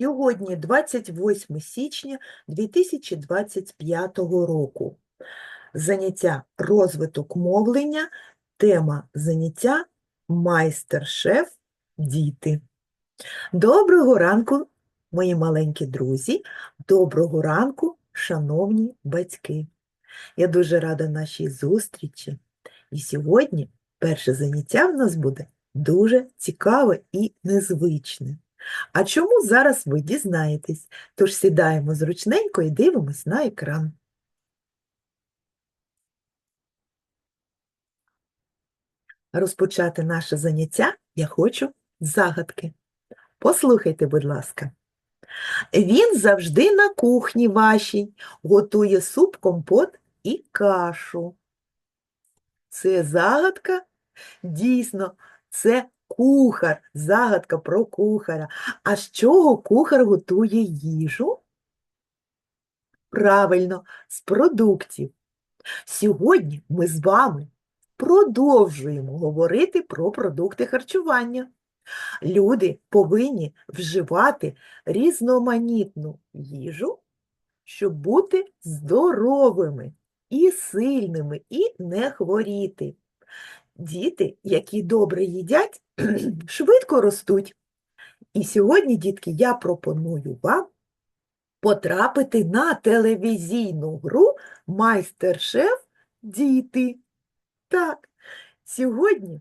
Сьогодні 28 січня 2025 року. Заняття розвиток мовлення, тема заняття майстер-шеф діти. Доброго ранку, мої маленькі друзі, доброго ранку, шановні батьки. Я дуже рада нашій зустрічі. І сьогодні перше заняття в нас буде дуже цікаве і незвичне. А чому зараз ви дізнаєтесь? Тож сідаємо зручненько і дивимось на екран. Розпочати наше заняття я хочу з загадки. Послухайте, будь ласка. Він завжди на кухні вашій готує суп, компот і кашу. Це загадка? Дійсно, це кухар, загадка про кухаря. А з чого кухар готує їжу? Правильно, з продуктів. Сьогодні ми з вами продовжуємо говорити про продукти харчування. Люди повинні вживати різноманітну їжу, щоб бути здоровими і сильними, і не хворіти. Діти, які добре їдять, швидко ростуть. І сьогодні, дітки, я пропоную вам потрапити на телевізійну гру Майстер-шеф Діти. Так, сьогодні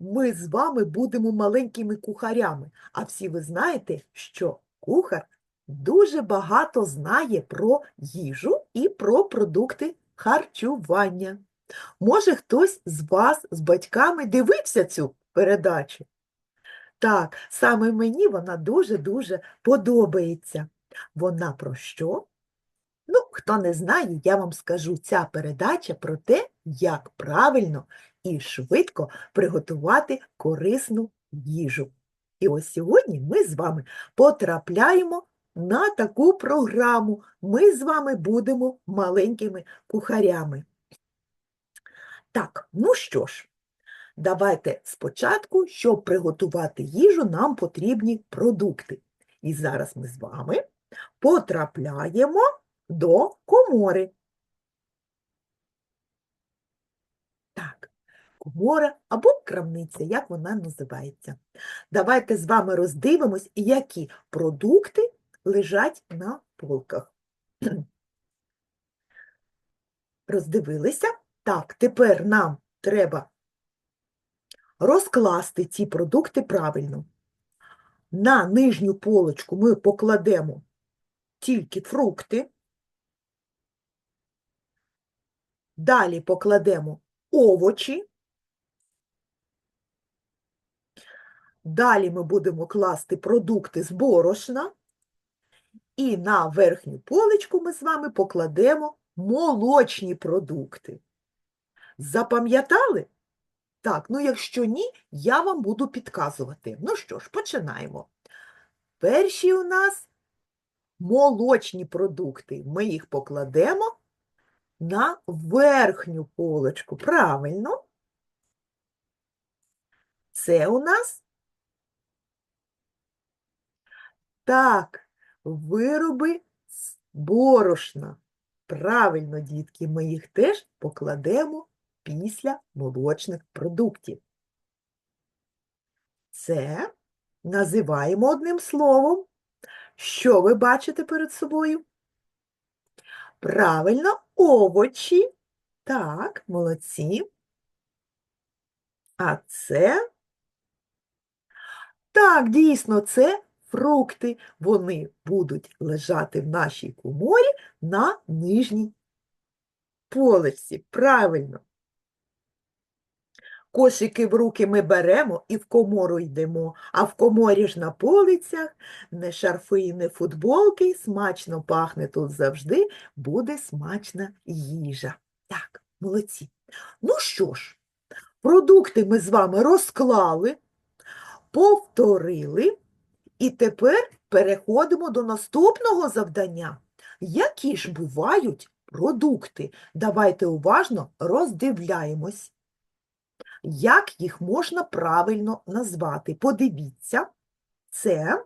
ми з вами будемо маленькими кухарями, а всі ви знаєте, що кухар дуже багато знає про їжу і про продукти харчування. Може, хтось з вас з батьками дивився цю передачу? Так, саме мені вона дуже-дуже подобається. Вона про що? Ну, хто не знає, я вам скажу, ця передача про те, як правильно і швидко приготувати корисну їжу. І ось сьогодні ми з вами потрапляємо на таку програму. Ми з вами будемо маленькими кухарями. Так, ну що ж, давайте спочатку, щоб приготувати їжу, нам потрібні продукти. І зараз ми з вами потрапляємо до комори. Так, комора або крамниця, як вона називається. Давайте з вами роздивимось, які продукти лежать на полках. Роздивилися? Так, тепер нам треба розкласти ці продукти правильно. На нижню полочку ми покладемо тільки фрукти. Далі покладемо овочі. Далі ми будемо класти продукти з борошна. І на верхню поличку ми з вами покладемо молочні продукти. Запам'ятали? Так, ну якщо ні, я вам буду підказувати. Ну що ж, починаємо. Перші у нас молочні продукти. Ми їх покладемо на верхню полочку. Правильно. Це у нас так, вироби з борошна. Правильно, дітки, ми їх теж покладемо після молочних продуктів. Це називаємо одним словом. Що ви бачите перед собою? Правильно, овочі. Так, молодці. А це? Так, дійсно, це фрукти. Вони будуть лежати в нашій коморі на нижній полиці. Правильно. Кошики в руки ми беремо і в комору йдемо, а в коморі ж на полицях не шарфи і не футболки, смачно пахне тут завжди, буде смачна їжа. Так, молодці. Ну що ж, продукти ми з вами розклали, повторили, і тепер переходимо до наступного завдання. Які ж бувають продукти? Давайте уважно роздивляємось. Як їх можна правильно назвати? Подивіться, це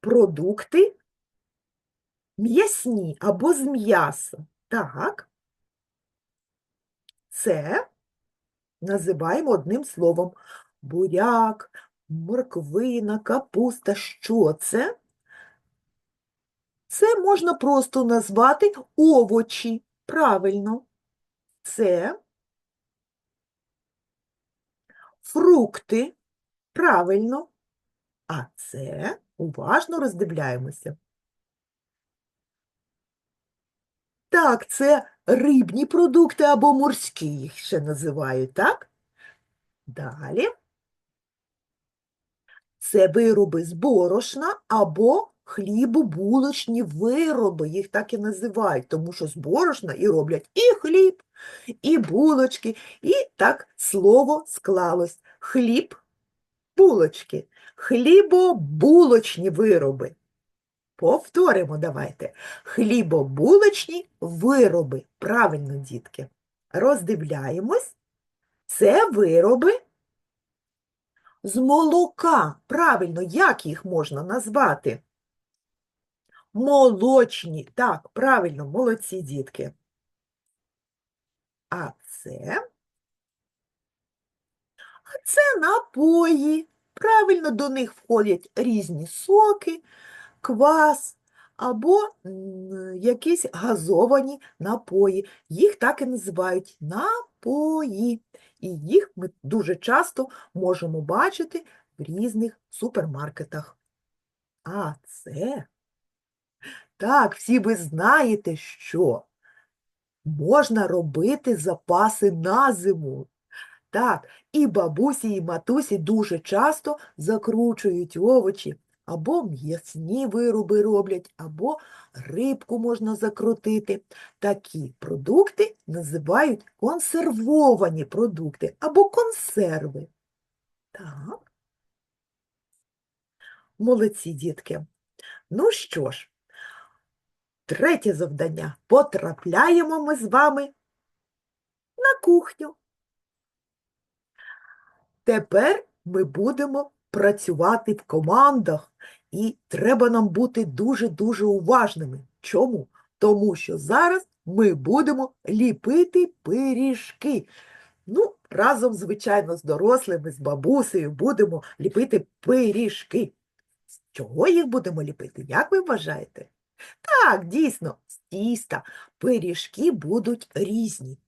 продукти м'ясні або з м'яса. Так. Це називаємо одним словом. Буряк, морквина, капуста. Що це? Це можна просто назвати овочі. Правильно. Це фрукти. Правильно. А це уважно роздивляємося. Так, це рибні продукти або морські їх ще називають, так? Далі. Це вироби з борошна або хлібобулочні вироби, їх так і називають, тому що з борошна і роблять і хліб, і булочки, і так слово склалось. Хліб, булочки, хлібобулочні вироби. Повторимо давайте. Хлібобулочні вироби. Правильно, дітки. Роздивляємось. Це вироби з молока. Правильно, як їх можна назвати? Молочні. Так, правильно, молодці дітки. А це? А це напої. Правильно, до них входять різні соки, квас або якісь газовані напої. Їх так і називають напої. І їх ми дуже часто можемо бачити в різних супермаркетах. А це, так, всі ви знаєте, що можна робити запаси на зиму. Так, і бабусі, і матусі дуже часто закручують овочі, або м'ясні вироби роблять, або рибку можна закрутити. Такі продукти називають консервовані продукти або консерви. Так. Молодці, дітки. Ну що ж, третє завдання. Потрапляємо ми з вами на кухню. Тепер ми будемо працювати в командах, і треба нам бути дуже-дуже уважними. Чому? Тому що зараз ми будемо ліпити пиріжки. Ну, разом, звичайно, з дорослими, з бабусею будемо ліпити пиріжки. З чого їх будемо ліпити? Як ви вважаєте? Так, дійсно, з тіста. Пиріжки будуть різні.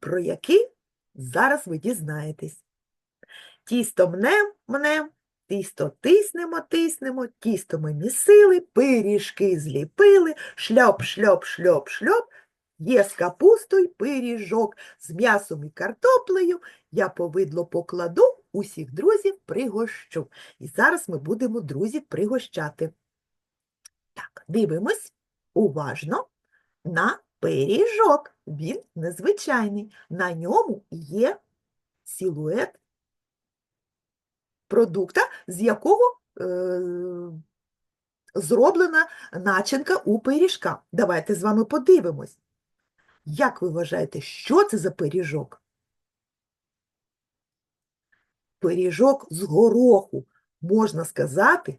Про які зараз ви дізнаєтесь. Тісто мнем, мнем, тісто тиснемо, тиснемо, тісто ми місили, пиріжки зліпили, шльоп, шльоп, шльоп, шльоп. Є з капустою пиріжок, з м'ясом і картоплею. Я повидло покладу, усіх друзів пригощу. І зараз ми будемо друзів пригощати. Дивимось уважно на пиріжок. Він незвичайний. На ньому є силует продукта, з якого е, зроблена начинка у пиріжка. Давайте з вами подивимось. Як ви вважаєте, що це за пиріжок? Пиріжок з гороху. Можна сказати,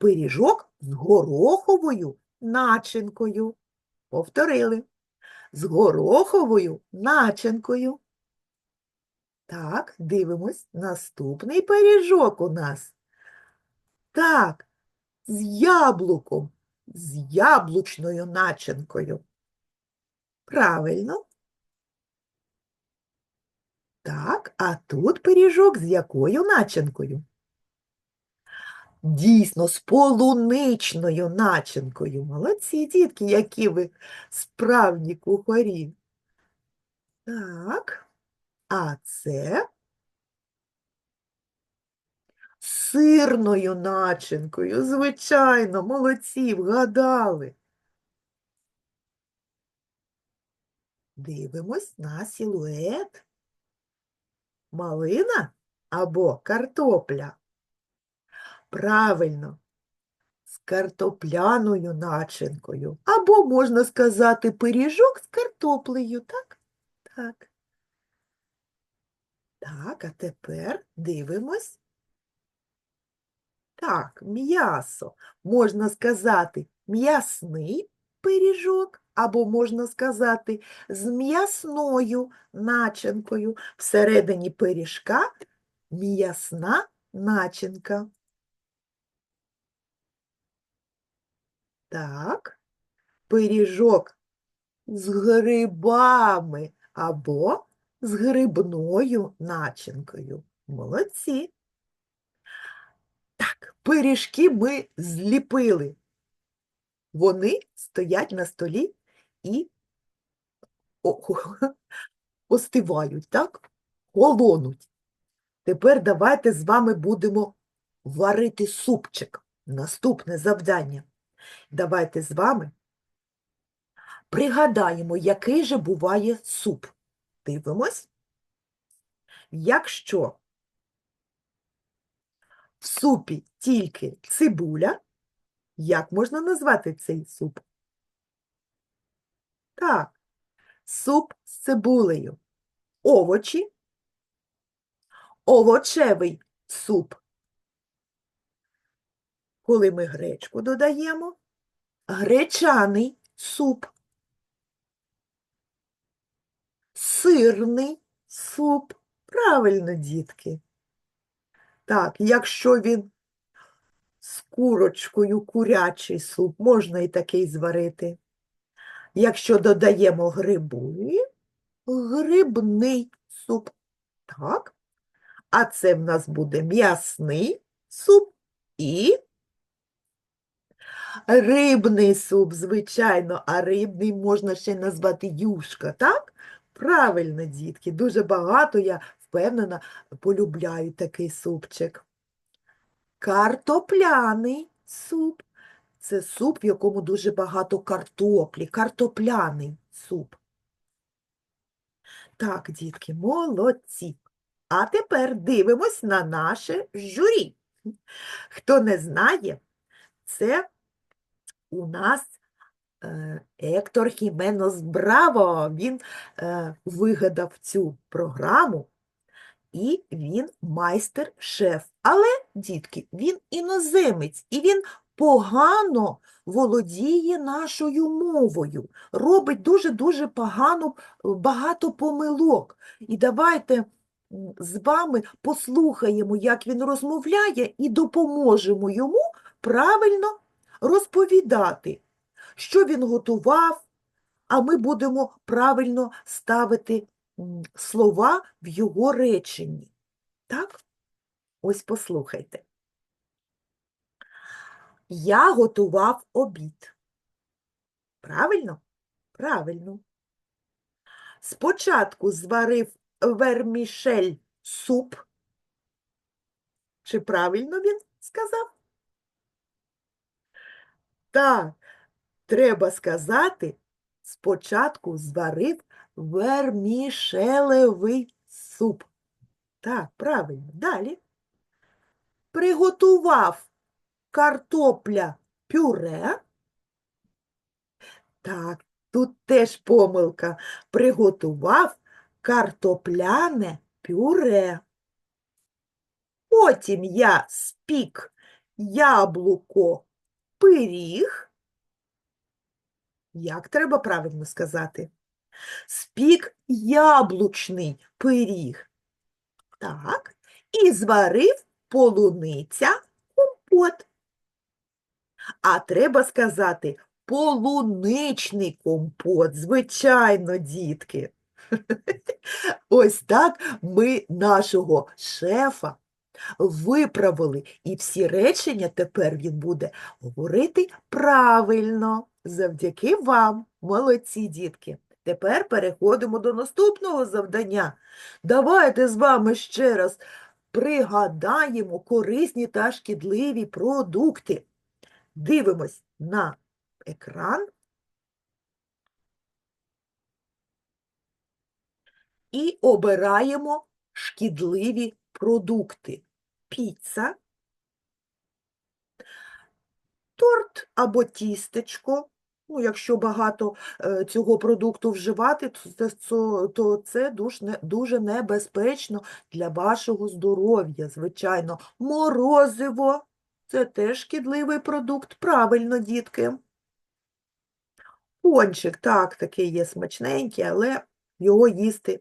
пиріжок з гороховою начинкою. Повторили. З гороховою начинкою. Так, дивимось. Наступний пиріжок у нас. Так, з яблуком, з яблучною начинкою. Правильно. Так, а тут пиріжок з якою начинкою? Дійсно, з полуничною начинкою. Молодці, дітки, які ви справні кухарі. Так, а це сирною начинкою. Звичайно, молодці, вгадали. Дивимось на силует. Малина або картопля. Правильно, з картопляною начинкою. Або, можна сказати, пиріжок з картоплею, так? Так. Так, а тепер дивимось. Так, м'ясо. Можна сказати м'ясний пиріжок, або можна сказати з м'ясною начинкою. Всередині пиріжка м'ясна начинка. Так, пиріжок з грибами або з грибною начинкою. Молодці. Так, пиріжки ми зліпили. Вони стоять на столі і остивають, так? Холонуть. Тепер давайте з вами будемо варити супчик. Наступне завдання. Давайте з вами пригадаємо, який же буває суп. Дивимось. Якщо в супі тільки цибуля, як можна назвати цей суп? Так, суп з цибулею. Овочі, овочевий суп. Коли ми гречку додаємо, гречаний суп, сирний суп. Правильно, дітки. Так, якщо він з курочкою курячий суп, можна і такий зварити. Якщо додаємо гриби, грибний суп. Так. А це в нас буде м'ясний суп і рибний суп, звичайно, а рибний можна ще назвати юшка, так? Правильно, дітки, дуже багато, я впевнена, полюбляють такий супчик. Картопляний суп. Це суп, в якому дуже багато картоплі, картопляний суп. Так, дітки, молодці. А тепер дивимось на наше журі. Хто не знає, це у нас е, Ектор Хіменос Браво. Він е, вигадав цю програму, і він майстер-шеф. Але, дітки, він іноземець, і він погано володіє нашою мовою, робить дуже-дуже погано багато помилок. І давайте з вами послухаємо, як він розмовляє, і допоможемо йому правильно розповідати, що він готував, а ми будемо правильно ставити слова в його реченні. Так? Ось послухайте. Я готував обід. Правильно? Правильно. Спочатку зварив вермішель суп. Чи правильно він сказав? Так, треба сказати, спочатку зварив вермішелевий суп. Так, правильно. Далі. Приготував картопля пюре. Так, тут теж помилка. Приготував картопляне пюре. Потім я спік яблуко пиріг. Як треба правильно сказати? Спік яблучний пиріг. Так. І зварив полуниця компот. А треба сказати полуничний компот. Звичайно, дітки. Ось так ми нашого шефа виправили, і всі речення тепер він буде говорити правильно. Завдяки вам, молодці дітки. Тепер переходимо до наступного завдання. Давайте з вами ще раз пригадаємо корисні та шкідливі продукти. Дивимось на екран і обираємо шкідливі продукти. Піца, торт або тістечко. Ну, якщо багато е, цього продукту вживати, то це, то це дуж дуже небезпечно для вашого здоров'я, звичайно. Морозиво, Це теж шкідливий продукт. Правильно, дітки. Пончик, так, такий є смачненький, але його їсти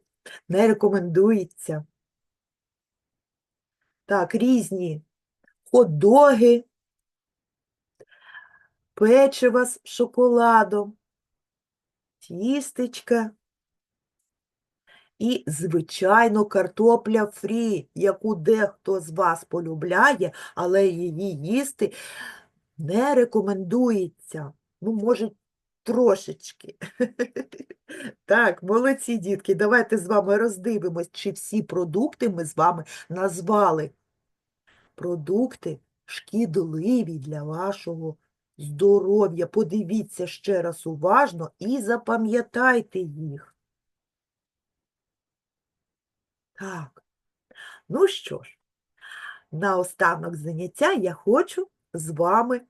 не рекомендується. Так, різні хот-доги, печива з шоколадом, тістечка і, звичайно, картопля фрі, яку дехто з вас полюбляє, але її їсти не рекомендується. Ну, може, трошечки. Так, молодці, дітки, давайте з вами роздивимось, чи всі продукти ми з вами назвали. Продукти шкідливі для вашого здоров'я. Подивіться ще раз уважно і запам'ятайте їх. Так, ну що ж, наостанок заняття я хочу з вами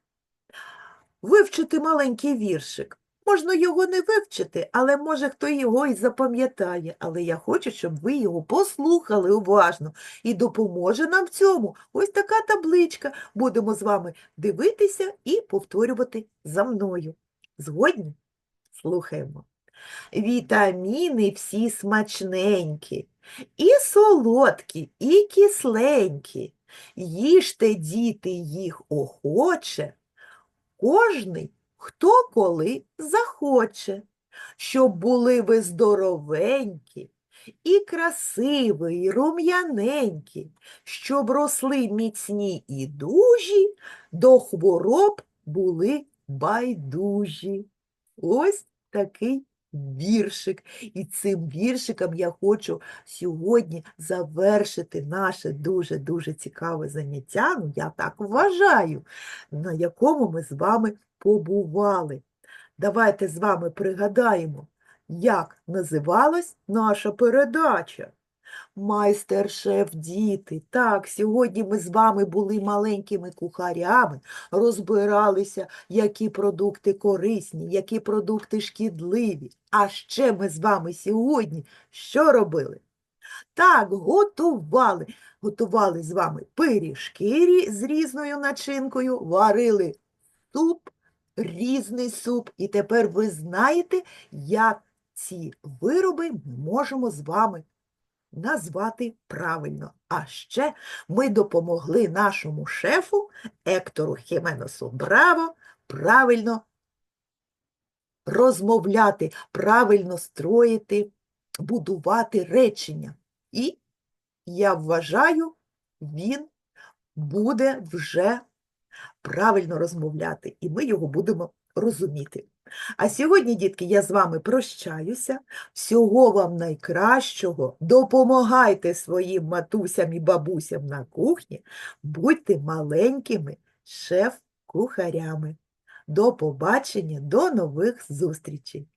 вивчити маленький віршик. Можна його не вивчити, але може хто його і запам'ятає. Але я хочу, щоб ви його послухали уважно і допоможе нам в цьому. Ось така табличка. Будемо з вами дивитися і повторювати за мною. Згодні? Слухаємо. Вітаміни всі смачненькі, і солодкі, і кисленькі. Їжте, діти, їх охоче, кожний, хто коли захоче, щоб були ви здоровенькі, і красиві, і рум'яненькі, щоб росли міцні і дужі, до хвороб були байдужі. Ось такий віршик. І цим віршиком я хочу сьогодні завершити наше дуже-дуже цікаве заняття, ну я так вважаю, на якому ми з вами побували. Давайте з вами пригадаємо, як називалась наша передача. Майстер-шеф діти. Так, сьогодні ми з вами були маленькими кухарями, розбиралися, які продукти корисні, які продукти шкідливі. А ще ми з вами сьогодні що робили? Так, готували. Готували з вами пиріжки з різною начинкою, варили суп, різний суп. І тепер ви знаєте, як ці вироби ми можемо з вами назвати правильно. А ще ми допомогли нашому шефу Ектору Хіменосу Браво правильно розмовляти, правильно строїти, будувати речення. І я вважаю, він буде вже правильно розмовляти, і ми його будемо розуміти. А сьогодні, дітки, я з вами прощаюся. Всього вам найкращого. Допомагайте своїм матусям і бабусям на кухні, будьте маленькими шеф-кухарями. До побачення, до нових зустрічей!